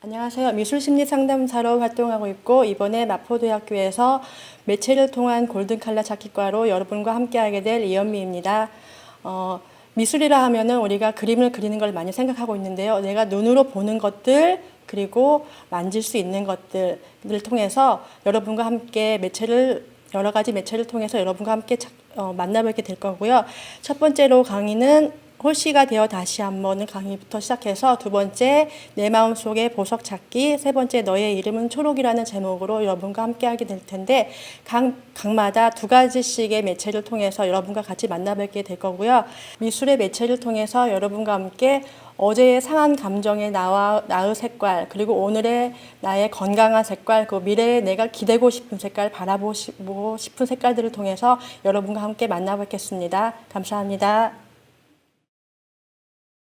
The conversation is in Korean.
안녕하세요. 미술심리 상담사로 활동하고 있고 이번에 마포대학교에서 매체를 통한 골든칼라 찾기과로 여러분과 함께하게 될 이현미입니다. 어, 미술이라 하면은 우리가 그림을 그리는 걸 많이 생각하고 있는데요. 내가 눈으로 보는 것들 그리고 만질 수 있는 것들을 통해서 여러분과 함께 매체를 여러 가지 매체를 통해서 여러분과 함께 찾- 어, 만나뵙게 될 거고요. 첫 번째로 강의는 홀씨가 되어 다시 한번 강의부터 시작해서 두 번째 내 마음속의 보석 찾기 세 번째 너의 이름은 초록이라는 제목으로 여러분과 함께 하게 될 텐데 각, 각마다 두 가지씩의 매체를 통해서 여러분과 같이 만나뵙게 될 거고요 미술의 매체를 통해서 여러분과 함께 어제의 상한 감정의 나와 나의 색깔 그리고 오늘의 나의 건강한 색깔 그 미래에 내가 기대고 싶은 색깔 바라보고 싶은 색깔들을 통해서 여러분과 함께 만나뵙겠습니다 감사합니다.